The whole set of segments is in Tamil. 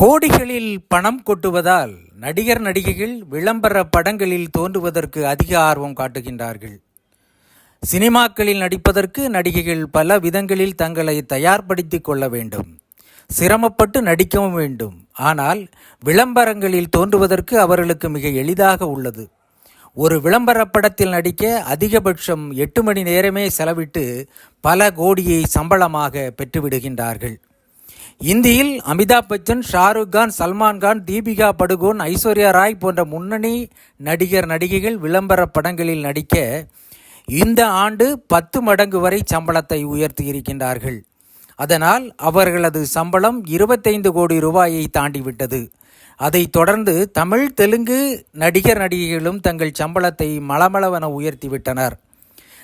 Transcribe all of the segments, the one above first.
கோடிகளில் பணம் கொட்டுவதால் நடிகர் நடிகைகள் விளம்பர படங்களில் தோன்றுவதற்கு அதிக ஆர்வம் காட்டுகின்றார்கள். சினிமாக்களில் நடிப்பதற்கு நடிகைகள் பல விதங்களில் தங்களை தயார்படுத்திக் கொள்ள வேண்டும். சிரமப்பட்டு நடிக்கவும் வேண்டும். ஆனால் விளம்பரங்களில் தோன்றுவதற்கு அவர்களுக்கு மிக எளிதாக உள்ளது. ஒரு விளம்பர படத்தில் நடிக்க அதிகபட்சம் எட்டு மணி நேரமே செலவிட்டு பல கோடியை சம்பளமாக பெற்றுவிடுகின்றார்கள். இந்தியில் அமிதாப் பச்சன் ஷாருக் கான் சல்மான் கான் தீபிகா படுகோன் ஐஸ்வர்யா ராய் போன்ற முன்னணி நடிகர் நடிகைகள் விளம்பர படங்களில் நடிக்க இந்த ஆண்டு பத்து மடங்கு வரை சம்பளத்தை உயர்த்தியிருக்கின்றார்கள் அதனால் அவர்களது சம்பளம் இருபத்தைந்து கோடி ரூபாயை தாண்டிவிட்டது. அதைத் தொடர்ந்து தமிழ் தெலுங்கு நடிகர் நடிகைகளும் தங்கள் சம்பளத்தை மளமளவென உயர்த்திவிட்டனர்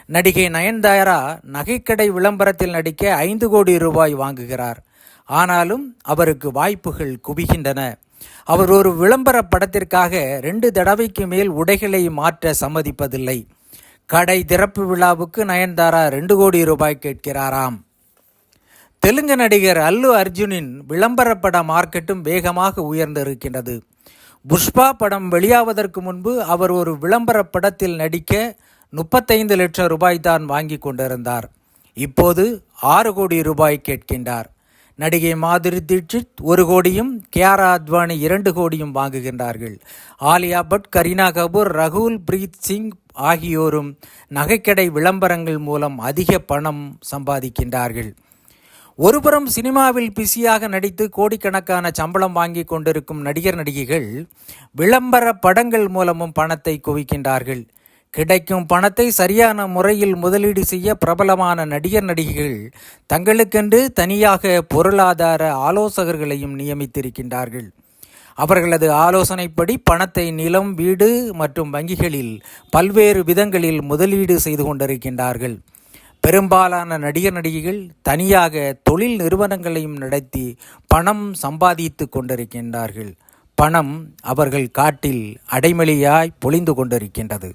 நடிகை நயன்தாரா நகைக்கடை விளம்பரத்தில் நடிக்க ஐந்து கோடி ரூபாய் வாங்குகிறார். ஆனாலும் அவருக்கு வாய்ப்புகள் குவிகின்றன. அவர் ஒரு விளம்பர படத்திற்காக ரெண்டு தடவைக்கு மேல் உடைகளை மாற்ற சம்மதிப்பதில்லை. கடை திறப்பு விழாவுக்கு நயன்தாரா ரெண்டு கோடி ரூபாய் கேட்கிறாராம். தெலுங்கு நடிகர் அல்லு அர்ஜுனின் விளம்பர பட மார்க்கெட்டும் வேகமாக உயர்ந்திருக்கின்றது. புஷ்பா படம் வெளியாவதற்கு முன்பு அவர் ஒரு விளம்பர படத்தில் நடிக்க முப்பத்தைந்து லட்சம் ரூபாய் தான் வாங்கி கொண்டிருந்தார். இப்போது ஆறு கோடி ரூபாய் கேட்கின்றார். நடிகை மாதுரி தீட்சித் ஒரு கோடியும் கியாரா அத்வானி இரண்டு கோடியும் வாங்குகின்றார்கள். ஆலியா பட் கரீனா கபூர் ரகுல் பிரீத் சிங் ஆகியோரும் நகைக்கடை விளம்பரங்கள் மூலம் அதிக பணம் சம்பாதிக்கின்றார்கள். ஒருபுறம் சினிமாவில் பிஸியாக நடித்து கோடிக்கணக்கான சம்பளம் வாங்கி கொண்டிருக்கும் நடிகர் நடிகைகள் விளம்பர படங்கள் மூலமும் பணத்தை குவிக்கின்றார்கள். கிடைக்கும் பணத்தை சரியான முறையில் முதலீடு செய்ய பிரபலமான நடிகர் நடிகைகள் தங்களுக்கென்று தனியாக பொருளாதார ஆலோசகர்களையும் நியமித்திருக்கின்றார்கள். அவர்களது ஆலோசனைப்படி பணத்தை நிலம் வீடு மற்றும் வங்கிகளில் பல்வேறு விதங்களில் முதலீடு செய்து கொண்டிருக்கின்றார்கள். பெரும்பாலான நடிகர் நடிகைகள் தனியாக தொழில் நிறுவனங்களையும் நடத்தி பணம் சம்பாதித்து கொண்டிருக்கின்றார்கள். பணம் அவர்கள் காட்டில் அடைமொழியாய் பொழிந்து கொண்டிருக்கின்றது.